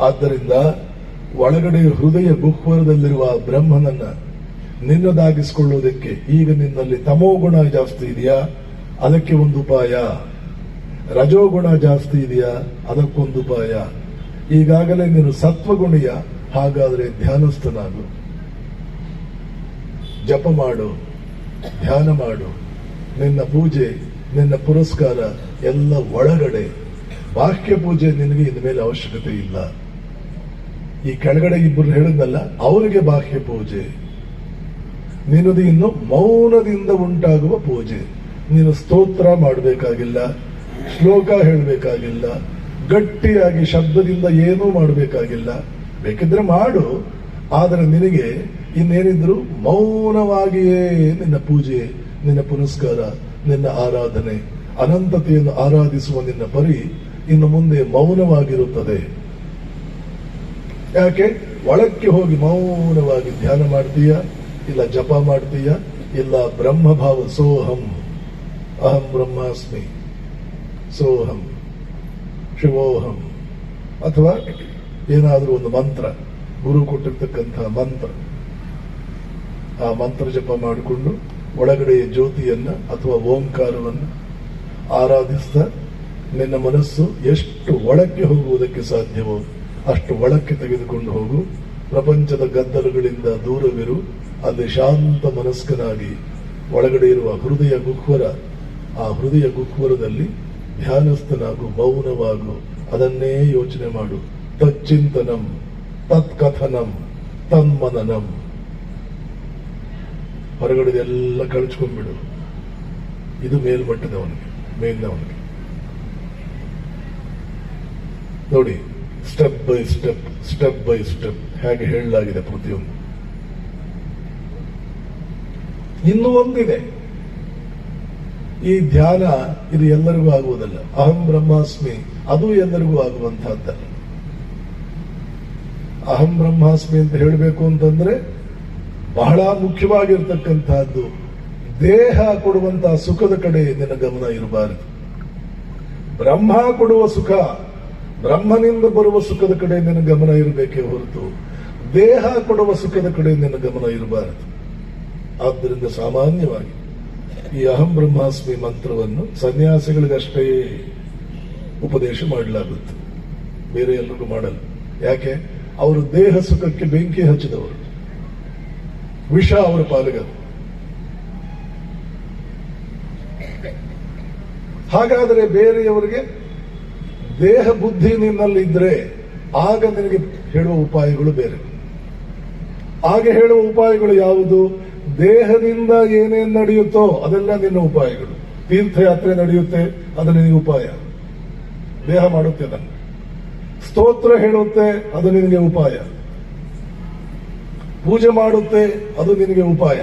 ಆದ್ದರಿಂದ ಒಳಗಡೆ ಹೃದಯ ಗುಹ್ವರದಲ್ಲಿರುವ ಬ್ರಹ್ಮನನ್ನ ನಿನ್ನದಾಗಿಸಿಕೊಳ್ಳುವುದಕ್ಕೆ ಈಗ ನಿನ್ನಲ್ಲಿ ತಮೋಗುಣ ಜಾಸ್ತಿ ಇದೆಯಾ? ಅದಕ್ಕೆ ಒಂದು ಉಪಾಯ. ರಜೋಗುಣ ಜಾಸ್ತಿ ಇದೆಯಾ? ಅದಕ್ಕೊಂದು ಉಪಾಯ. ಈಗಾಗಲೇ ನೀನು ಸತ್ವಗುಣಿಯ, ಹಾಗಾದರೆ ಧ್ಯಾನಸ್ಥನಾಗು. ಜಪ ಮಾಡು, ಧ್ಯಾನ ಮಾಡು. ನಿನ್ನ ಪೂಜೆ, ನಿನ್ನ ಪುರಸ್ಕಾರ ಎಲ್ಲ ಒಳಗಡೆ. ಬಾಹ್ಯ ಪೂಜೆ ನಿನಗೆ ಇನ್ನು ಮೇಲೆ ಅವಶ್ಯಕತೆ ಇಲ್ಲ. ಈ ಕೆಳಗಡೆ ಇಬ್ಬರು ಹೇಳಿದ್ನಲ್ಲ ಅವರಿಗೆ ಬಾಹ್ಯ ಪೂಜೆ. ನಿನ್ನದು ಇನ್ನು ಮೌನದಿಂದ ಉಂಟಾಗುವ ಪೂಜೆ. ನೀನು ಸ್ತೋತ್ರ ಮಾಡಬೇಕಾಗಿಲ್ಲ, ಶ್ಲೋಕ ಹೇಳಬೇಕಾಗಿಲ್ಲ, ಗಟ್ಟಿಯಾಗಿ ಶಬ್ದದಿಂದ ಏನೂ ಮಾಡಬೇಕಾಗಿಲ್ಲ. ಬೇಕಿದ್ರೆ ಮಾಡು, ಆದರೆ ನಿನಗೆ ಇನ್ನೇನಿದ್ರು ಮೌನವಾಗಿಯೇ ನಿನ್ನ ಪೂಜೆ, ನಿನ್ನ ಪುನಸ್ಕಾರ, ನಿನ್ನ ಆರಾಧನೆ, ಅನಂತತೆಯನ್ನು ಆರಾಧಿಸುವ ನಿನ್ನ ಪರಿ ಇನ್ನು ಮುಂದೆ ಮೌನವಾಗಿರುತ್ತದೆ. ಯಾಕೆ? ಒಳಕ್ಕೆ ಹೋಗಿ ಮೌನವಾಗಿ ಧ್ಯಾನ ಮಾಡ್ತೀಯ? ಇಲ್ಲ ಜಪ ಮಾಡ್ತೀಯ? ಇಲ್ಲ ಬ್ರಹ್ಮಭಾವ ಸೋಹಂ. ಅಹಂ ಬ್ರಹ್ಮಾಸ್ಮಿ. ಸೋಹಂ. ಶಿವೋಹಂ. ಅಥವಾ ಏನಾದರೂ ಒಂದು ಮಂತ್ರ. ಗುರು ಕೊಟ್ಟಿರ್ತಕ್ಕಂತಹ ಮಂತ್ರ. ಆ ಮಂತ್ರ ಜಪ ಮಾಡಿಕೊಂಡು ಒಳಗಡೆ ಜ್ಯೋತಿಯನ್ನ ಅಥವಾ ಓಂಕಾರವನ್ನು ಆರಾಧಿಸ್ತಾ ನಿನ್ನ ಮನಸ್ಸು ಎಷ್ಟು ಒಳಕ್ಕೆ ಹೋಗುವುದಕ್ಕೆ ಸಾಧ್ಯವೋ? ಅಷ್ಟು ಒಳಕ್ಕೆ ತೆಗೆದುಕೊಂಡು ಹೋಗು. ಪ್ರಪಂಚದ ಗದ್ದಲಗಳಿಂದ ದೂರವಿರು. ಅಲ್ಲಿ ಶಾಂತ ಮನಸ್ಕನಾಗಿ ಒಳಗಡೆ ಇರುವ ಹೃದಯ ಗುಹ್ವರ, ಆ ಹೃದಯ ಗುಹ್ವರದಲ್ಲಿ ಧ್ಯಾನಸ್ಥನಾಗು, ಮೌನವಾಗು. ಅದನ್ನೇ ಯೋಚನೆ ಮಾಡು. ತಚ್ಚಿಂತನಂ, ತತ್ಕಥನಂ, ತನ್ಮನನಂ. ಹೊರಗಡೆ ಎಲ್ಲ ಕಳಿಸ್ಕೊಂಡ್ಬಿಡು ಇದು ಮೇಲ್ಮಟ್ಟದವನಿಗೆ ಮೇಲಿನವನಿಗೆ ನೋಡಿ step by step step by step ಹೇಗೆ ಹೇಳಲಾಗಿದೆ ಪ್ರತಿಯೊಂದು. ಇನ್ನು ಒಂದಿದೆ. ಈ ಧ್ಯಾನ ಇದು ಎಲ್ಲರಿಗೂ ಆಗುವುದಲ್ಲ. ಅಹಂ ಬ್ರಹ್ಮಾಸ್ಮಿ, ಅದು ಎಲ್ಲರಿಗೂ ಆಗುವಂತಹದ್ದಲ್ಲ ಅಹಂ ಬ್ರಹ್ಮಾಸ್ಮಿ ಅಂತ ಹೇಳಬೇಕು ಅಂತಂದ್ರೆ ಬಹಳ ಮುಖ್ಯವಾಗಿರ್ತಕ್ಕಂತಹದ್ದು ದೇಹ ಕೊಡುವಂತಹ ಸುಖದ ಕಡೆ ನಿನ್ನ ಗಮನ ಇರಬಾರದು. ಬ್ರಹ್ಮ ಕೊಡುವ ಸುಖ ಬ್ರಹ್ಮನಿಂದ ಬರುವ ಸುಖದ ಕಡೆ ನಿನ್ನ ಗಮನ ಇರಬೇಕೇ ಹೊರತು ದೇಹ ಕೊಡುವ ಸುಖದ ಕಡೆ ನಿನ್ನ ಗಮನ ಇರಬಾರದು. ಆದ್ದರಿಂದ ಸಾಮಾನ್ಯವಾಗಿ ಈ ಅಹಂ ಬ್ರಹ್ಮಾಸ್ಮಿ ಮಂತ್ರವನ್ನು ಸನ್ಯಾಸಿಗಳಿಗಷ್ಟೇ ಉಪದೇಶ ಮಾಡಲಾಗುತ್ತೆ. ಬೇರೆ ಎಲ್ಲರಿಗೂ ಮಾಡಲ್ಲ. ಯಾಕೆ? ಅವರು ದೇಹ ಸುಖಕ್ಕೆ ಬೆಂಕಿ ಹಚ್ಚಿದವರು. ವಿಷ ಅವರ ಪಾಲಿಗದು ಹಾಗಾದರೆ ಬೇರೆಯವರಿಗೆ ದೇಹ ಬುದ್ಧಿ ನಿನ್ನಲ್ಲಿದ್ರೆ ಆಗ ನಿನಗೆ ಹೇಳುವ ಉಪಾಯಗಳು ಬೇರೆ. ಆಗ ಹೇಳುವ ಉಪಾಯಗಳು ಯಾವುದು? ದೇಹದಿಂದ ಏನೇನು ನಡೆಯುತ್ತೋ ಅದೆಲ್ಲ ನಿನ್ನ ಉಪಾಯಗಳು. ತೀರ್ಥಯಾತ್ರೆ ನಡೆಯುತ್ತೆ, ಅದು ನಿನಗೆ ಉಪಾಯ. ದೇಹ ಮಾಡುತ್ತೆ ಅದನ್ನು. ಸ್ತೋತ್ರ ಹೇಳುತ್ತೆ, ಅದು ನಿನಗೆ ಉಪಾಯ. ಪೂಜೆ ಮಾಡುತ್ತೆ, ಅದು ನಿನಗೆ ಉಪಾಯ.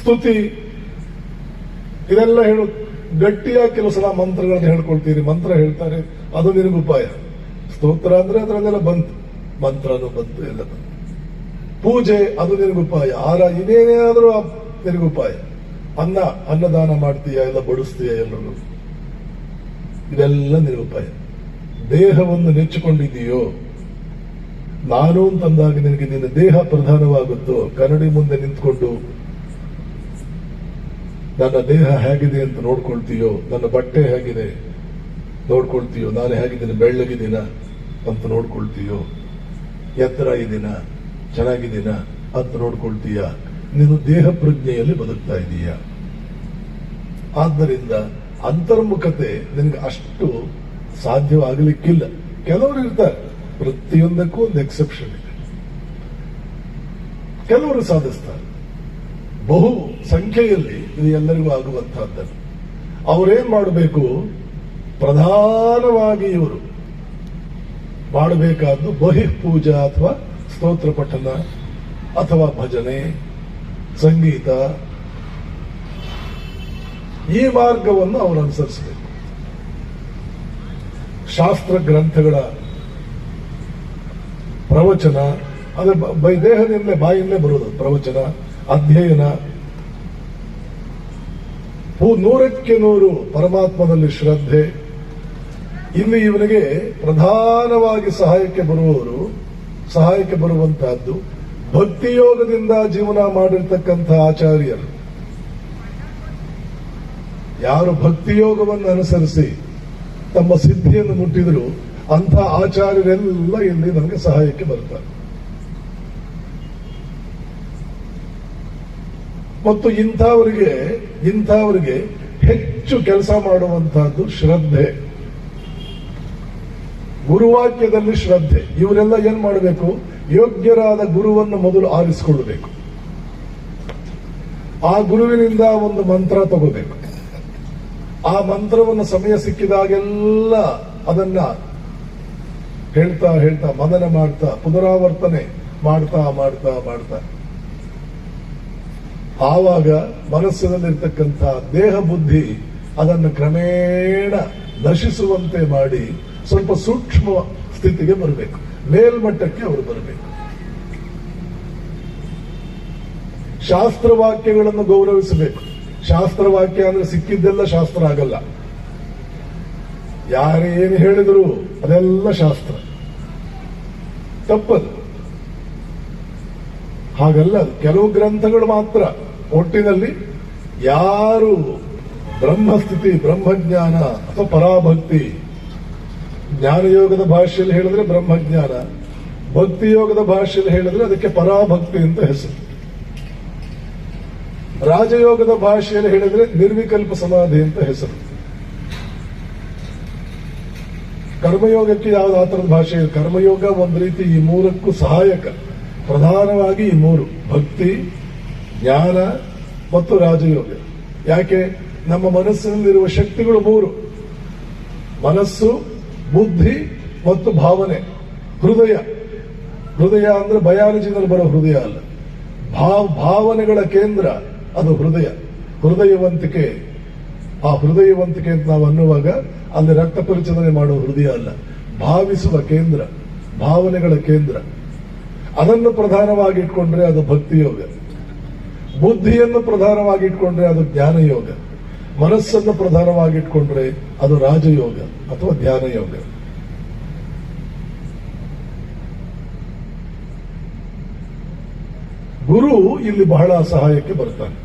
ಸ್ತುತಿ ಇದೆಲ್ಲ ಹೇಳು, ಗಟ್ಟಿಯಾಗಿ ಕೆಲವು ಸಲ ಮಂತ್ರಗಳನ್ನು ಹೇಳ್ಕೊಳ್ತೀರಿ, ಮಂತ್ರ ಹೇಳ್ತಾರೆ, ಅದು ನಿನಗೆ ಉಪಾಯ. ಸ್ತೋತ್ರ ಅಂದ್ರೆ ಅದರಲ್ಲೆಲ್ಲ ಬಂತು. ಮಂತ್ರನೂ ಬಂತು, ಎಲ್ಲ ಬಂತು. ಪೂಜೆ, ಅದು ನಿನಗೆ ಉಪಾಯ. ಆರ ಆದರೂ ನಿನಗೆ ಉಪಾಯ. ಅನ್ನ, ಅನ್ನದಾನ ಮಾಡ್ತೀಯ, ಎಲ್ಲ ಬಡಿಸ್ತೀಯ ಎಲ್ಲರೂ ಇದೆಲ್ಲ ನಿನಗೆ ಉಪಾಯ. ದೇಹವನ್ನು ನೆಚ್ಚಿಕೊಂಡಿದೆಯೋ ನಾನು ಅಂತಂದಾಗ ನಿನಗೆ ನಿನ್ನ ದೇಹ ಪ್ರಧಾನವಾಗುತ್ತೋ? ಕನ್ನಡಿ ಮುಂದೆ ನಿಂತ್ಕೊಂಡು ನನ್ನ ದೇಹ ಹೇಗಿದೆ ಅಂತ ನೋಡ್ಕೊಳ್ತೀಯೋ, ನನ್ನ ಬಟ್ಟೆ ಹೇಗಿದೆ ನೋಡ್ಕೊಳ್ತೀಯೋ, ನಾನು ಹೇಗಿದ್ದೀನಿ ಬೆಳ್ಳಗಿದ್ದೀನ ಅಂತ ನೋಡ್ಕೊಳ್ತೀಯೋ, ಎತ್ತರ ಇದ್ದೀನ ಚೆನ್ನಾಗಿದ್ದೀನ ಅಂತ ನೋಡ್ಕೊಳ್ತೀಯ? ನೀನು ದೇಹ ಪ್ರಜ್ಞೆಯಲ್ಲಿ ಬದುಕ್ತಾ ಇದೀಯ? ಆದ್ದರಿಂದ ಅಂತರ್ಮುಖತೆ ನಿನಗೆ ಅಷ್ಟು ಸಾಧ್ಯವಾಗಲಿಕ್ಕಿಲ್ಲ. ಕೆಲವರು ಇರ್ತಾರೆ, ಪ್ರತಿಯೊಂದಕ್ಕೂ ಒಂದು ಎಕ್ಸೆಪ್ಷನ್ ಇದೆ. ಕೆಲವರು ಸಾಧಿಸ್ತಾರೆ. ಬಹು ಸಂಖ್ಯೆಯಲ್ಲಿ ಇದು ಎಲ್ಲರಿಗೂ ಆಗುವಂತಹದ್ದನ್ನು ಅವರೇನ್ ಮಾಡಬೇಕು? ಪ್ರಧಾನವಾಗಿ ಇವರು ಮಾಡಬೇಕಾದ್ದು ಬಹಿಃ ಪೂಜಾ ಅಥವಾ ಸ್ತೋತ್ರ ಪಠನ ಅಥವಾ ಭಜನೆ, ಸಂಗೀತ. ಈ ಮಾರ್ಗವನ್ನು ಅವರು ಅನುಸರಿಸಬೇಕು. ಶಾಸ್ತ್ರ ಗ್ರಂಥಗಳ ಪ್ರವಚನ, ಅದೇ ಬ- ದೇಹದಿಂದಲೇ ಬಾಯಿಂದಲೇ ಬರುವುದು ಪ್ರವಚನ, ಅಧ್ಯಯನ ನೂರಕ್ಕೆ ನೂರು ಪರಮಾತ್ಮದಲ್ಲಿ ಶ್ರದ್ಧೆ. ಇಲ್ಲಿ ಇವನಿಗೆ ಪ್ರಧಾನವಾಗಿ ಸಹಾಯಕ್ಕೆ ಬರುವವರು, ಸಹಾಯಕ್ಕೆ ಬರುವಂತಹದ್ದು ಭಕ್ತಿಯೋಗದಿಂದ ಜೀವನ ಮಾಡಿರ್ತಕ್ಕಂಥ ಆಚಾರ್ಯರು. ಯಾರು ಭಕ್ತಿಯೋಗವನ್ನು ಅನುಸರಿಸಿ ತಮ್ಮ ಸಿದ್ಧಿಯನ್ನು ಮುಟ್ಟಿದ್ರು ಅಂಥ ಆಚಾರ್ಯರೆಲ್ಲ ಇಲ್ಲಿ ನಮಗೆ ಸಹಾಯಕ್ಕೆ ಬರ್ತಾರೆ. ಮತ್ತು ಇಂಥವರಿಗೆ ಇಂಥವರಿಗೆ ಹೆಚ್ಚು ಕೆಲಸ ಮಾಡುವಂತಹದ್ದು ಶ್ರದ್ಧೆ. ಗುರುವಾಕ್ಯದಲ್ಲಿ ಶ್ರದ್ಧೆ. ಇವರೆಲ್ಲ ಏನ್ ಮಾಡಬೇಕು? ಯೋಗ್ಯರಾದ ಗುರುವನ್ನು ಮೊದಲು ಆರಿಸಿಕೊಳ್ಳಬೇಕು. ಆ ಗುರುವಿನಿಂದ ಒಂದು ಮಂತ್ರ ತಗೋಬೇಕು. ಆ ಮಂತ್ರವನ್ನು ಸಮಯ ಸಿಕ್ಕಿದಾಗೆಲ್ಲ ಅದನ್ನ ಹೇಳ್ತಾ ಹೇಳ್ತಾ ಮನನ ಮಾಡ್ತಾ, ಪುನರಾವರ್ತನೆ ಮಾಡ್ತಾ ಮಾಡ್ತಾ ಮಾಡ್ತಾ ಆವಾಗ ಮನಸ್ಸಿನಲ್ಲಿರ್ತಕ್ಕಂಥ ದೇಹ ಬುದ್ಧಿ ಅದನ್ನು ಕ್ರಮೇಣ ನಶಿಸುವಂತೆ ಮಾಡಿ ಸ್ವಲ್ಪ ಸೂಕ್ಷ್ಮ ಸ್ಥಿತಿಗೆ ಬರಬೇಕು. ಮೇಲ್ಮಟ್ಟಕ್ಕೆ ಅವರು ಬರಬೇಕು. ಶಾಸ್ತ್ರವಾಕ್ಯಗಳನ್ನು ಗೌರವಿಸಬೇಕು. ಶಾಸ್ತ್ರವಾಕ್ಯ ಅಂದ್ರೆ ಸಿಕ್ಕಿದ್ದೆಲ್ಲ ಶಾಸ್ತ್ರ ಆಗಲ್ಲ. ಯಾರೇನು ಹೇಳಿದ್ರು ಅದೆಲ್ಲ ಶಾಸ್ತ್ರ. ತಪ್ಪದು. ಹಾಗಲ್ಲ ಕೆಲವು ಗ್ರಂಥಗಳು ಮಾತ್ರ. ಒಟ್ಟಿನಲ್ಲಿ ಯಾರು ಬ್ರಹ್ಮಸ್ಥಿತಿ, ಬ್ರಹ್ಮಜ್ಞಾನ ಅಥವಾ ಪರಾಭಕ್ತಿ, ಜ್ಞಾನಯೋಗದ ಭಾಷೆಯಲ್ಲಿ ಹೇಳಿದ್ರೆ ಬ್ರಹ್ಮಜ್ಞಾನ ಭಕ್ತಿ ಯೋಗದ ಭಾಷೆಯಲ್ಲಿ ಹೇಳಿದ್ರೆ ಅದಕ್ಕೆ ಪರಾಭಕ್ತಿ ಅಂತ ಹೆಸರು. ರಾಜಯೋಗದ ಭಾಷೆಯಲ್ಲಿ ಹೇಳಿದ್ರೆ ನಿರ್ವಿಕಲ್ಪ ಸಮಾಧಿ ಅಂತ ಹೆಸರು. ಕರ್ಮಯೋಗಕ್ಕೆ ಯಾವ್ದು ಆ ಥರದ ಭಾಷೆ ಕರ್ಮಯೋಗ ಒಂದು ರೀತಿ ಈ ಮೂರಕ್ಕೂ ಸಹಾಯಕ. ಪ್ರಧಾನವಾಗಿ ಈ ಮೂರು. ಭಕ್ತಿ ಜ್ಞಾನ ಮತ್ತು ರಾಜಯೋಗ. ಯಾಕೆ? ನಮ್ಮ ಮನಸ್ಸಿನಲ್ಲಿರುವ ಶಕ್ತಿಗಳು ಮೂರು. ಮನಸ್ಸು, ಬುದ್ಧಿ ಮತ್ತು ಭಾವನೆ. ಹೃದಯ. ಹೃದಯ ಅಂದ್ರೆ ಬಯಾಲಜಿನಲ್ಲಿ ಬರೋ ಹೃದಯ ಅಲ್ಲ. ಭಾವ, ಭಾವನೆಗಳ ಕೇಂದ್ರ ಅದು ಹೃದಯ. ಹೃದಯವಂತಿಕೆ. ಆ ಹೃದಯವಂತಿಕೆ ಅಂತ ನಾವು ಅನ್ನುವಾಗ ಅಲ್ಲಿ ರಕ್ತ ಪರಿಚಲನೆ ಮಾಡುವ ಹೃದಯ ಅಲ್ಲ. ಭಾವಿಸುವ ಕೇಂದ್ರ, ಭಾವನೆಗಳ ಕೇಂದ್ರ. ಅದನ್ನು ಪ್ರಧಾನವಾಗಿ ಇಟ್ಕೊಂಡ್ರೆ ಅದು ಭಕ್ತಿ ಯೋಗ ಬುದ್ಧಿಯನ್ನು ಪ್ರಧಾನವಾಗಿಟ್ಕೊಂಡ್ರೆ ಅದು ಜ್ಞಾನ ಯೋಗ ಮನಸ್ಸನ್ನು ಪ್ರಧಾನವಾಗಿಟ್ಕೊಂಡ್ರೆ ಅದು ರಾಜಯೋಗ ಅಥವಾ ಧ್ಯಾನ ಯೋಗ ಗುರು ಇಲ್ಲಿ ಬಹಳ ಸಹಾಯಕ್ಕೆ ಬರ್ತಾನೆ.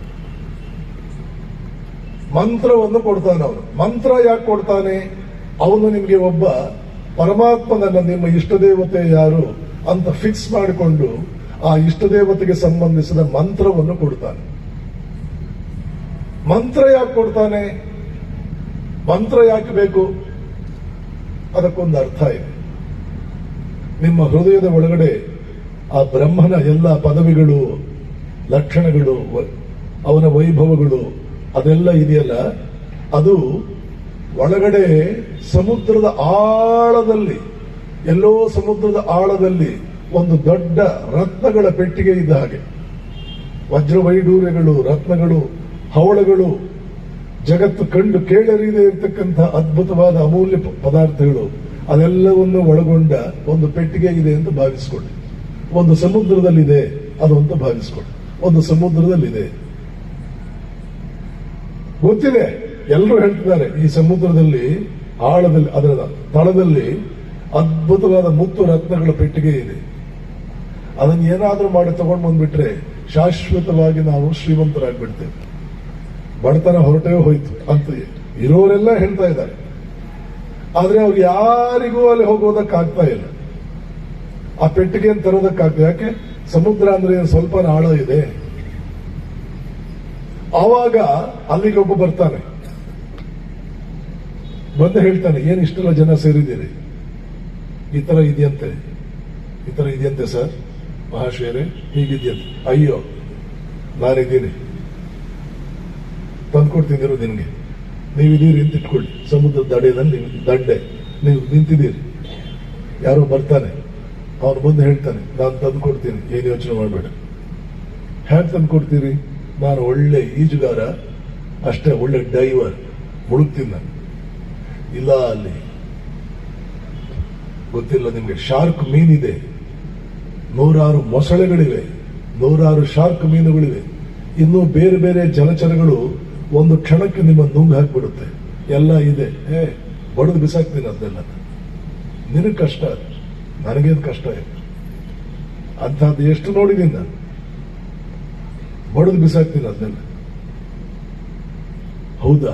ಮಂತ್ರವನ್ನು ಕೊಡ್ತಾನೆ ಅವನು. ಮಂತ್ರ ಯಾಕೆ ಕೊಡ್ತಾನೆ? ಅವನು ನಿಮಗೆ ಒಬ್ಬ ಪರಮಾತ್ಮನನ್ನ ನಿಮ್ಮ ಇಷ್ಟ ದೇವತೆ ಯಾರು ಅಂತ ಫಿಕ್ಸ್ ಮಾಡಿಕೊಂಡು ಆ ಇಷ್ಟ ದೇವತೆಗೆ ಸಂಬಂಧಿಸಿದ ಮಂತ್ರವನ್ನು ಕೊಡ್ತಾನೆ. ಮಂತ್ರ ಯಾಕೆ ಕೊಡ್ತಾನೆ? ಮಂತ್ರ ಯಾಕೆ ಬೇಕು? ಅದಕ್ಕೊಂದು ಅರ್ಥ ಇದೆ. ನಿಮ್ಮ ಹೃದಯದ ಒಳಗಡೆ ಆ ಬ್ರಹ್ಮನ ಎಲ್ಲ ಪದವಿಗಳು, ಲಕ್ಷಣಗಳು ಅವನ ವೈಭವಗಳು, ಅದೆಲ್ಲ ಇದೆಯಲ್ಲ? ಅದು ಒಳಗಡೆ ಸಮುದ್ರದ ಆಳದಲ್ಲಿ, ಎಲ್ಲೋ ಸಮುದ್ರದ ಆಳದಲ್ಲಿ ಒಂದು ದೊಡ್ಡ ರತ್ನಗಳ ಪೆಟ್ಟಿಗೆ ಇದ್ದ ಹಾಗೆ. ವಜ್ರವೈಡೂರ್ಯಗಳು, ರತ್ನಗಳು, ಹವಳಗಳು, ಜಗತ್ತು ಕಂಡು ಕೇಳರಿದೆ ಇರತಕ್ಕಂಥ ಅದ್ಭುತವಾದ ಅಮೂಲ್ಯ ಪದಾರ್ಥಗಳು, ಅದೆಲ್ಲವನ್ನು ಒಳಗೊಂಡ ಒಂದು ಪೆಟ್ಟಿಗೆ ಇದೆ ಅಂತ ಭಾವಿಸಿಕೊಳ್ಳಿ. ಒಂದು ಸಮುದ್ರದಲ್ಲಿದೆ ಅದು ಅಂತ ಭಾವಿಸಿಕೊಳ್ಳಿ. ಒಂದು ಸಮುದ್ರದಲ್ಲಿದೆ. ಗೊತ್ತಿದೆ ಎಲ್ಲರೂ ಹೇಳ್ತಿದ್ದಾರೆ, ಈ ಸಮುದ್ರದಲ್ಲಿ, ಆಳದಲ್ಲಿ, ಅದರ ತಳದಲ್ಲಿ ಅದ್ಭುತವಾದ ಮುತ್ತು ರತ್ನಗಳ ಪೆಟ್ಟಿಗೆ ಇದೆ. ಅದನ್ನು ಏನಾದ್ರೂ ಮಾಡಿ ತಗೊಂಡು ಬಂದ್ಬಿಟ್ರೆ ಶಾಶ್ವತವಾಗಿ ನಾವು ಶ್ರೀಮಂತರಾಗ್ಬಿಡ್ತೇವೆ. ಬಡತನ ಹೊರಟೇ ಹೋಯ್ತು ಅಂತ ಇರೋರೆಲ್ಲ ಹೇಳ್ತಾ ಇದ್ದಾರೆ. ಆದ್ರೆ ಅವ್ರು ಯಾರಿಗೂ ಅಲ್ಲಿ ಹೋಗೋದಕ್ಕಾಗ್ತಾ ಇಲ್ಲ. ಆ ಪೆಟ್ಟಿಗೆಯನ್ನು ತರೋದಕ್ಕಾಗ್ತದೆ ಯಾಕೆ? ಸಮುದ್ರ ಅಂದ್ರೆ ಸ್ವಲ್ಪ ನಾಳ ಇದೆ. ಆವಾಗ ಅಲ್ಲಿಗೆ ಒಬ್ಬ ಬರ್ತಾನೆ. ಬಂದು ಹೇಳ್ತಾನೆ, ಏನು ಇಷ್ಟೆಲ್ಲ ಜನ ಸೇರಿದ್ದೀರಿ? ಈ ತರ ಇದೆಯಂತೆ, ಈ ತರ ಇದೆಯಂತೆ ಸರ್? ಮಹಾಶಯರೇ ಹೀಗಿದ್ಯಂತ. ಅಯ್ಯೋ, ನಾನಿದ್ದೀನಿ. ತಂದ್ಕೊಡ್ತಿದ್ದೀರೋ ನಿನ್ಗೆ. ನೀವಿದ್ದೀರಿ ಅಂತ ಇಟ್ಕೊಳ್ಳಿ ಸಮುದ್ರದ ದಡೆಯಲ್ಲಿ ನೀವು ನೀವು ನಿಂತಿದ್ದೀರಿ. ಯಾರೋ ಬರ್ತಾನೆ. ಅವನು ಬಂದು ಹೇಳ್ತಾನೆ, ನಾನು ತಂದು ಕೊಡ್ತೀನಿ ಏನು ಯೋಚನೆ ಮಾಡಬೇಡ. ಹ್ಯಾಕ್ ತಂದು ಕೊಡ್ತೀರಿ ನಾನು ಒಳ್ಳೆ ಈಜುಗಾರ, ಅಷ್ಟೇ ಒಳ್ಳೆ ಡೈವರ್ ಮುಳುಗ್ತೀನಿ ನಾನು. ಇಲ್ಲ ಅಲ್ಲಿ. ಗೊತ್ತಿಲ್ಲ ನಿಮಗೆ, ಶಾರ್ಕ್ ಮೀನಿದೆ ನೂರಾರು ಮೊಸಳೆಗಳಿವೆ, ನೂರಾರು ಶಾರ್ಕ್ ಮೀನುಗಳಿವೆ. ಇನ್ನು ಬೇರೆ ಬೇರೆ ಜಲಚರಗಳು ಒಂದು ಕ್ಷಣಕ್ಕೆ ನಿಮ್ಮ ನುಂಗ್ ಹಾಕ್ಬಿಡುತ್ತೆ. ಎಲ್ಲ ಇದೆ. ಏ ಬಡದು ಬಿಸಾಕ್ತೀನಿ ಅದನ್ನೆಲ್ಲ ನಿನಗೆ ಕಷ್ಟ ನನಗೇನು ಕಷ್ಟ ಇಲ್ಲ. ಅಂಥದ್ದು ಎಷ್ಟು ನೋಡಿದ್ದೀನಿ ನಾನು? ಬಡದು ಬಿಸಾಕ್ತೀನಿ ಅದನ್ನೆಲ್ಲ ಹೌದಾ?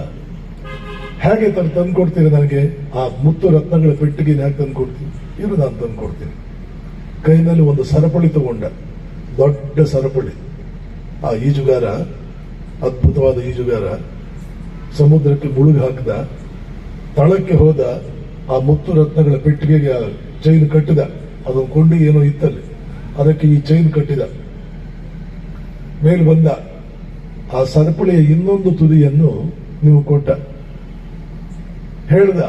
ಹೇಗೆ ತಂದು ತಂದು ಕೊಡ್ತೀರಿ ನನಗೆ? ಆ ಮುತ್ತು ರತ್ನಗಳ ಪೆಟ್ಟಿಗೆ ಹೇಗೆ ತಂದು ಕೊಡ್ತೀನಿ ಇರು ನಾನು ತಂದು ಕೊಡ್ತೀನಿ ಕೈನಲ್ಲಿ ಒಂದು ಸರಪಳಿ ತಗೊಂಡ. ದೊಡ್ಡ ಸರಪಳಿ. ಆ ಈಜುಗಾರ, ಅದ್ಭುತವಾದ ಈಜುಗಾರ, ಸಮುದ್ರಕ್ಕೆ ಮುಳುಗಿ ಹಾಕಿದ, ತಳಕ್ಕೆ ಹೋದ, ಆ ಮುತ್ತು ರತ್ನಗಳ ಪೆಟ್ಟಿಗೆಗೆ ಚೈನ್ ಕಟ್ಟಿದ. ಅದೊಂದು ಕೊಂಡಿ ಏನೋ ಇತ್ತಲ್ಲಿ. ಅದಕ್ಕೆ ಈ ಚೈನ್ ಕಟ್ಟಿದ. ಮೇಲೆ ಬಂದ. ಆ ಸರಪಳಿಯ ಇನ್ನೊಂದು ತುದಿಯನ್ನು ನೀವು ಕೊಟ್ಟ. ಹೇಳ್ದ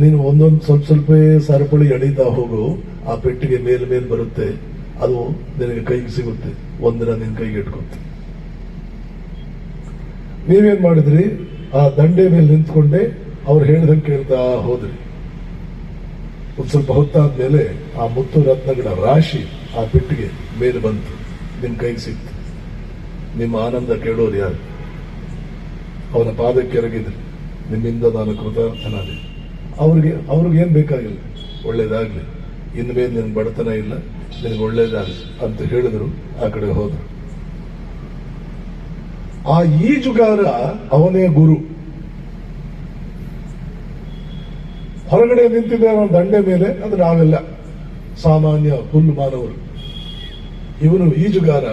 ನೀನು ಒಂದೊಂದು ಸ್ವಲ್ಪ ಸ್ವಲ್ಪ ಸರಪಳಿ ಎಳೀತಾ ಹೋಗು, ಆ ಪೆಟ್ಟಿಗೆ ಮೇಲೆ ಮೇಲೆ ಬರುತ್ತೆ. ಅದು ನಿನಗೆ ಕೈಗೆ ಸಿಗುತ್ತೆ. ಒಂದಿನ ನಿನ್ನ ಕೈಗೆ ಇಟ್ಕೊತೀನಿ ನೀವೇನ್ ಮಾಡಿದ್ರಿ? ಆ ದಂಡೆ ಮೇಲೆ ನಿಂತ್ಕೊಂಡೆ, ಅವ್ರು ಹೇಳ್ದಂಗೆ ಕೇಳ್ತಾ ಹೋದ್ರಿ. ಒಂದ್ ಸ್ವಲ್ಪ ಹೊತ್ತಾದ್ಮೇಲೆ ಆ ಮುತ್ತು ರತ್ನಗಳ ರಾಶಿ ಆ ಪೆಟ್ಟಿಗೆ ಮೇಲೆ ಬಂತು. ನಿನ್ ಕೈಗೆ ಸಿಕ್ತು. ನಿಮ್ಮ ಆನಂದ ಕೇಳೋರು ಯಾರು? ಅವನ ಪಾದಕ್ಕೆ ಎರಗಿದ್ರಿ. ನಿಮ್ಮಿಂದ ನಾನು ಅವ್ರಿಗೆ ಅವ್ರಿಗೆ ಅವ್ರಿಗೇನು ಬೇಕಾಗಿಲ್ಲ. ಒಳ್ಳೇದಾಗಲಿ. ಇನ್ಮೇ ನಿನ್ನ ಬಡತನ ಇಲ್ಲ. ನಿನಗೆ ಒಳ್ಳೇದಾಗಲಿ ಅಂತ ಹೇಳಿದ್ರು. ಆ ಕಡೆ ಹೋದರು. ಆ ಈಜುಗಾರ ಅವನೇ ಗುರು. ಹೊರಗಡೆ ನಿಂತಿದ್ದ ಅವನ ದಂಡೆ ಮೇಲೆ, ಅದು ನಾವೆಲ್ಲ. ಸಾಮಾನ್ಯ ಹುಲ್ಲು ಮಾನವರು. ಇವನು ಈಜುಗಾರ,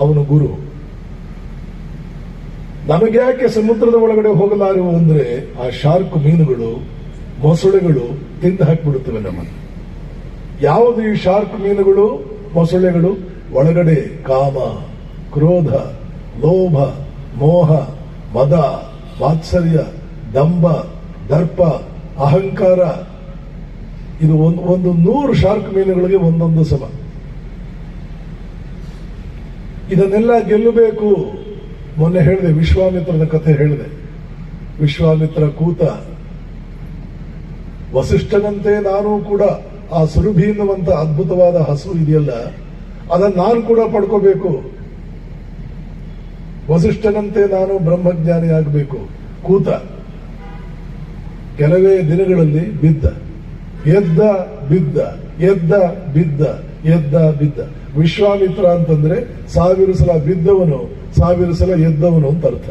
ಅವನು ಗುರು. ನಮಗ್ಯಾಕೆ ಸಮುದ್ರದ ಒಳಗಡೆ ಹೋಗಲಾರವು ಅಂದ್ರೆ, ಆ ಶಾರ್ಕ್ ಮೀನುಗಳು ಮೊಸಳೆಗಳು ತಿಂದು ಹಾಕಿಬಿಡುತ್ತವೆ ನಮ್ಮನ್ನು. ಯಾವುದು ಈ ಶಾರ್ಕ್ ಮೀನುಗಳು? ಮೊಸಳೆಗಳು ಒಳಗಡೆ ಕಾಮ, ಕ್ರೋಧ, ಲೋಭ, ಮೋಹ, ಮದ ವಾತ್ಸಲ್ಯ ದಂಭ, ದರ್ಪ, ಅಹಂಕಾರ. ಇದು ಒಂದು ಒಂದು ನೂರು ಶಾರ್ಕ್ ಮೀನುಗಳಿಗೆ ಒಂದೊಂದು ಸಮ. ಇದನ್ನೆಲ್ಲ ಗೆಲ್ಲಬೇಕು. ಮೊನ್ನೆ ಹೇಳಿದೆ, ವಿಶ್ವಾಮಿತ್ರನ ಕಥೆ ಹೇಳಿದೆ. ವಿಶ್ವಾಮಿತ್ರ ಕೂತ ವಸಿಷ್ಠನಂತೆ ನಾನು ಕೂಡ ಆ ಸುರಭಿ ಎನ್ನುವಂತ ಅದ್ಭುತವಾದ ಹಸು ಇದೆಯಲ್ಲ, ಅದನ್ನ ನಾನು ಕೂಡ ಪಡ್ಕೋಬೇಕು. ವಸಿಷ್ಠನಂತೆ ನಾನು ಬ್ರಹ್ಮಜ್ಞಾನಿ ಆಗಬೇಕು. ಕೂತ ಕೆಲವೇ ದಿನಗಳಲ್ಲಿ ಬಿದ್ದ, ಎದ್ದ ಬಿದ್ದ ಎದ್ದ ಬಿದ್ದ ಎದ್ದ ಬಿದ್ದ. ವಿಶ್ವಾಮಿತ್ರ ಅಂತಂದ್ರೆ ಸಾವಿರ ಸಲ ಬಿದ್ದವನು, ಸಾವಿರ ಸಲ ಎದ್ದವನು ಅಂತ ಅರ್ಥ.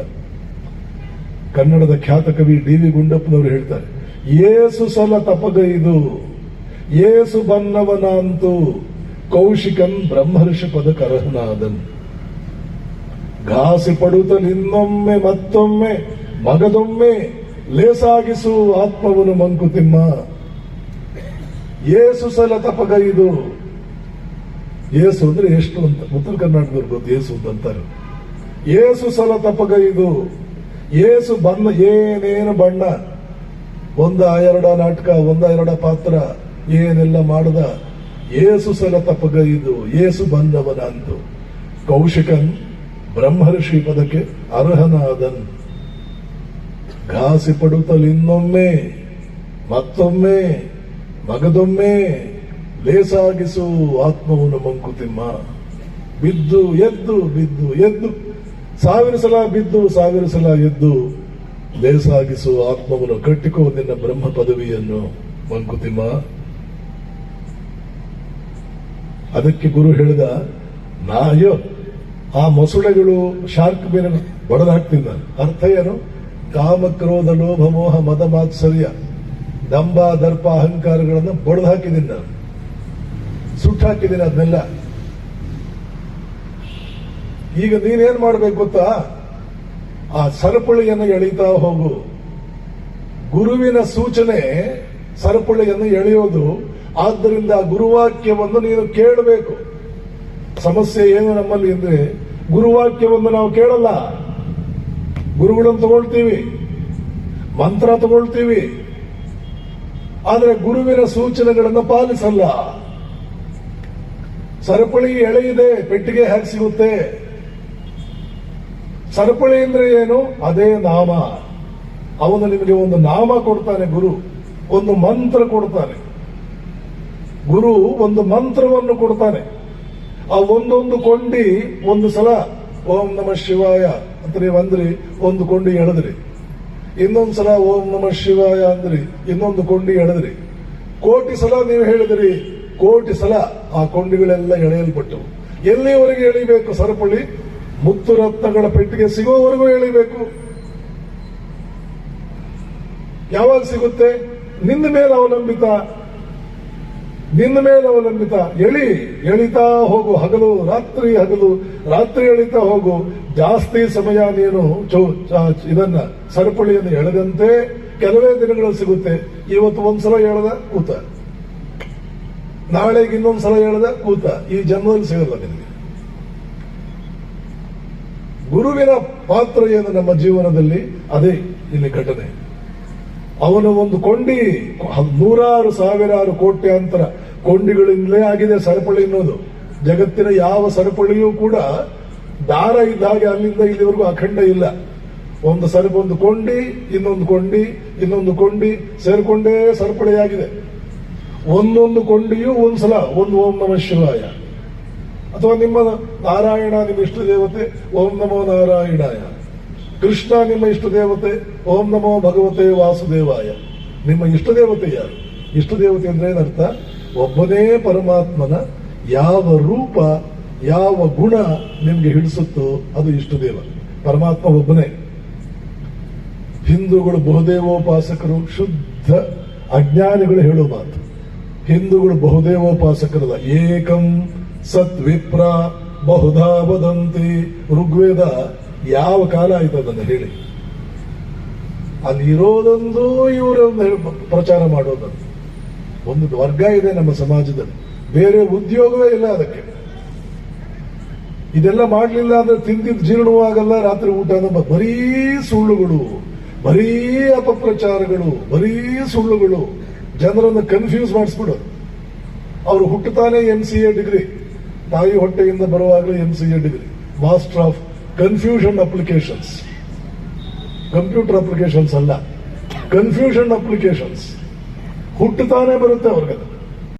ಕನ್ನಡದ ಖ್ಯಾತ ಕವಿ ಡಿ ವಿ ಗುಂಡಪ್ಪನವರು ಹೇಳ್ತಾರೆ ಏಸು ಸಲ ತಪಗೈದು, ಏಸು ಬನ್ನವನಂತೂ ಕೌಶಿಕನ್ ಬ್ರಹ್ಮರ್ಷಿ ಪದಕರಹನಾದನ್. ಘಾಸಿ ನಿನ್ನೊಮ್ಮೆ, ಮತ್ತೊಮ್ಮೆ, ಮಗದೊಮ್ಮೆ, ಲೇಸಾಗಿಸು ಆತ್ಮವನು ಮಂಕುತಿಮ್ಮ. ಏಸು ಸಲ ತಪಗೈದು. ಏಸು ಅಂದ್ರೆ ಎಷ್ಟು ಅಂತ, ಉತ್ತರ ಕರ್ನಾಟಕದವ್ರು ಗೊತ್ತು, ಏಸು ಅಂತ ಅಂತಾರೆ. ಏಸು ಸಲ ತಪಗೈದು. ಏಸು ಬಣ್ಣ, ಏನೇನು ಬಣ್ಣ? ಒಂದ ಎರಡ ನಾಟಕ, ಒಂದ ಎರಡ ಪಾತ್ರ, ಏನೆಲ್ಲ ಮಾಡದ? ಏಸು ಸಲ ತಪಗೈದು ಏಸು ಬಂದವನ ಅಂತು. ಕೌಶಿಕನ್, ಬ್ರಹ್ಮರ್ಷಿ ಪದಕ್ಕೆ ಅರ್ಹನಾದನ್. ಘಾಸಿ ಪಡುತ್ತಲಿನ್ನೊಮ್ಮೆ ಮತ್ತೊಮ್ಮೆ, ಮಗದೊಮ್ಮೆ, ಲೇಸಾಗಿಸು, ಆತ್ಮವನ್ನು ಮಂಕುತಿಮ್ಮ. ಬಿದ್ದು ಎದ್ದು ಬಿದ್ದು ಎದ್ದು. ಸಾವಿರ ಸಲ ಬಿದ್ದು, ಸಾವಿರ ಸಲ ಎದ್ದು. ಲೇಸಾಗಿಸು ಆತ್ಮವನ್ನು ಕಟ್ಟಿಕೋ ನಿನ್ನ ಬ್ರಹ್ಮ ಪದವಿಯನ್ನು ಮಂಕುತಿಮ್ಮ. ಅದಕ್ಕೆ ಗುರು ಹೇಳಿದ, ನಾ ಆ ಮೊಸಳೆಗಳು ಶಾರ್ಕ್ ಮೇಲೆ ಬಡದಾಕ್ತೀನಿ ನಾನು ಅರ್ಥ ಏನು? ಕಾಮ ಕ್ರೋಧ ಲೋಭ ಮೋಹ ಮದ ಮಾತ್ಸರ್ಯ ದಂಬ ದರ್ಪ ಅಹಂಕಾರಗಳನ್ನು ಬಡದು ಹಾಕಿದ್ದೀನಿ ನಾನು. ಸುಟ್ಟು ಹಾಕಿದ್ದೀನಿ ಅದನ್ನೆಲ್ಲ ಈಗ ನೀನೇನ್ ಮಾಡ್ಬೇಕು ಗೊತ್ತಾ? ಆ ಸರಪಳಿಯನ್ನು ಎಳೀತಾ ಹೋಗು. ಗುರುವಿನ ಸೂಚನೆ ಸರಪಳಿಯನ್ನು ಎಳೆಯೋದು. ಆದ್ದರಿಂದ ಗುರುವಾಕ್ಯವನ್ನು ನೀನು ಕೇಳಬೇಕು. ಸಮಸ್ಯೆ ಏನು ನಮ್ಮಲ್ಲಿ ಅಂದ್ರೆ, ಗುರುವಾಕ್ಯವನ್ನು ನಾವು ಕೇಳಲ್ಲ. ಗುರುಗಳನ್ನು ತಗೊಳ್ತೀವಿ. ಮಂತ್ರ ತಗೊಳ್ತೀವಿ. ಆದರೆ ಗುರುವಿನ ಸೂಚನೆಗಳನ್ನು ಪಾಲಿಸಲ್ಲ. ಸರಪಳಿ ಎಳೆಯಿದೆ, ಪೆಟ್ಟಿಗೆ ಹಾಕಿ ಸಿಗುತ್ತೆ. ಸರಪಳಿ ಅಂದ್ರೆ ಏನು? ಅದೇ ನಾಮ. ಅವನು ನಿಮಗೆ ಒಂದು ನಾಮ ಕೊಡ್ತಾನೆ, ಗುರು. ಒಂದು ಮಂತ್ರ ಕೊಡ್ತಾನೆ. ಗುರು ಒಂದು ಮಂತ್ರವನ್ನು ಕೊಡ್ತಾನೆ. ಆ ಒಂದೊಂದು ಕೊಂಡಿ ಒಂದು ಸಲ, ಓಂ ನಮ ಶಿವಾಯ ಅಂತ ನೀವು ಅಂದ್ರಿ, ಒಂದು ಕೊಂಡಿ ಎಳೆದ್ರಿ. ಇನ್ನೊಂದು ಸಲ, ಓಂ ನಮ ಶಿವಾಯ ಅಂದ್ರಿ, ಇನ್ನೊಂದು ಕೊಂಡಿ ಎಳೆದ್ರಿ. ಕೋಟಿ ಸಲ ನೀವು ಹೇಳಿದ್ರಿ, ಕೋಟಿ ಸಲ ಆ ಕೊಂಡಿಗಳೆಲ್ಲ ಎಳೆಯಲ್ಪಟ್ಟವು. ಎಲ್ಲಿವರೆಗೆ ಎಳಿಬೇಕು ಸರಪಳಿ? ಮುತ್ತು ರತ್ನಗಳ ಪೆಟ್ಟಿಗೆ ಸಿಗೋವರೆಗೂ ಎಳಿಬೇಕು. ಯಾವಾಗ ಸಿಗುತ್ತೆ? ನಿನ್ನ ಮೇಲೆ ಅವಲಂಬಿತ. ನಿನ್ನ ಮೇಲೆ ಅವಲಂಬಿತ. ಎಳಿ, ಎಳಿತಾ ಹೋಗು, ಹಗಲು, ರಾತ್ರಿ ಹಗಲು, ರಾತ್ರಿ ಎಳಿತಾ ಹೋಗು. ಜಾಸ್ತಿ ಸಮಯ ನೀನು ಇದನ್ನ, ಸರಪಳಿಯನ್ನು ಎಳೆದಂತೆ ಕೆಲವೇ ದಿನಗಳು ಸಿಗುತ್ತೆ. ಇವತ್ತು ಒಂದ್ಸಲ ಹೇಳದ ಕೂತ. ನಾಳೆಗೆ ಇನ್ನೊಂದ್ಸಲ ಎಳೆದ ಕೂತ. ಈ ಜನ್ಮದಲ್ಲಿ ಸಿಗಲ್ಲ ನಿನಗೆ. ಗುರುವಿನ ಪಾತ್ರ ಏನು ನಮ್ಮ ಜೀವನದಲ್ಲಿ ಅದೇ ಇಲ್ಲಿ ಘಟನೆ. ಅವನ ಒಂದು ಕೊಂಡಿ ನೂರಾರು ಸಾವಿರಾರು ಕೋಟ್ಯಾಂತರ ಕೊಂಡಿಗಳಿಂದಲೇ ಆಗಿದೆ ಸರಪಳಿ ಅನ್ನೋದು. ಜಗತ್ತಿನ ಯಾವ ಸರಪಳಿಯೂ ಕೂಡ ದಾರ ಇದ್ದ ಹಾಗೆ ಅಲ್ಲಿಂದ ಇಲ್ಲಿವರೆಗೂ ಅಖಂಡ ಇಲ್ಲ. ಒಂದು ಸರಪ ಒಂದು ಕೊಂಡಿ, ಇನ್ನೊಂದು ಕೊಂಡಿ ಇನ್ನೊಂದು ಕೊಂಡಿ ಸೇರಿಕೊಂಡೇ ಸರಪಳಿಯಾಗಿದೆ. ಒಂದೊಂದು ಕೊಂಡಿಯೂ ಒಂದ್ಸಲ, ಒಂದು ಓಂ ನಮ ಶಿವಾಯ. ಅಥವಾ ನಿಮ್ಮ ನಾರಾಯಣ ನಿಮ್ಮ ಇಷ್ಟ ದೇವತೆ, ಓಂ ನಮೋ ನಾರಾಯಣಾಯ. ಕೃಷ್ಣ ನಿಮ್ಮ ಇಷ್ಟ ದೇವತೆ, ಓಂ ನಮೋ ಭಗವತೆ ವಾಸುದೇವಾಯ. ನಿಮ್ಮ ಇಷ್ಟ ದೇವತೆ ಯಾರು? ಇಷ್ಟ ದೇವತೆ ಅಂದ್ರೆ ಏನರ್ಥ? ಒಬ್ಬನೇ ಪರಮಾತ್ಮನ ಯಾವ ರೂಪ, ಯಾವ ಗುಣ ನಿಮ್ಗೆ ಹಿಡಿಸುತ್ತೋ ಅದು ಇಷ್ಟ ದೇವ. ಪರಮಾತ್ಮ ಒಬ್ಬನೇ. ಹಿಂದೂಗಳು ಬಹುದೇವೋಪಾಸಕರು ಶುದ್ಧ ಅಜ್ಞಾನಿಗಳು ಹೇಳೋ ಮಾತು. ಹಿಂದೂಗಳು ಬಹುದೇವೋಪಾಸಕರಲ್ಲ, ಏಕಂ ಸತ್ ವಿಪ್ರ ಬಹುಧಾ ವದಂತಿ ಋಗ್ವೇದ ಯಾವ ಕಾಲ ಆಯ್ತು ಅದನ್ನು ಹೇಳಿ. ಅಲ್ಲಿರೋದೊಂದು ಇರೋದೊಂದು ಇವರೊಂದು ಪ್ರಚಾರ ಮಾಡೋದೊಂದು. ಒಂದು ವರ್ಗ ಇದೆ ನಮ್ಮ ಸಮಾಜದಲ್ಲಿ. ಬೇರೆ ಉದ್ಯೋಗವೇ ಇಲ್ಲ ಅದಕ್ಕೆ. ಇದೆಲ್ಲ ಮಾಡಲಿಲ್ಲ ಅಂದ್ರೆ ತಿಂದಿದ್ದು ಜೀರ್ಣವಾಗಲ್ಲ, ರಾತ್ರಿ ಊಟ ನಮ್ಮ ಬರೀ ಸುಳ್ಳುಗಳು, ಬರೀ ಅಪಪ್ರಚಾರಗಳು, ಬರೀ ಸುಳ್ಳುಗಳು. ಜನರನ್ನು ಕನ್ಫ್ಯೂಸ್ ಮಾಡಿಸ್ಬಿಡೋದು. ಅವರು ಹುಟ್ಟುತ್ತಾನೆ ಎಂ ಸಿ ಎ ಡಿಗ್ರಿ ತಾಯಿ ಹೊಟ್ಟೆಯಿಂದ ಬರುವಾಗಲೇ M C A degree master of confusion applications computer applications ಅಲ್ಲ ಕನ್ಫ್ಯೂಷನ್ ಅಪ್ಲಿಕೇಶನ್ಸ್ ಹುಟ್ಟುತ್ತಾನೆ ಬರುತ್ತೆ ಅವ್ರಿಗೆ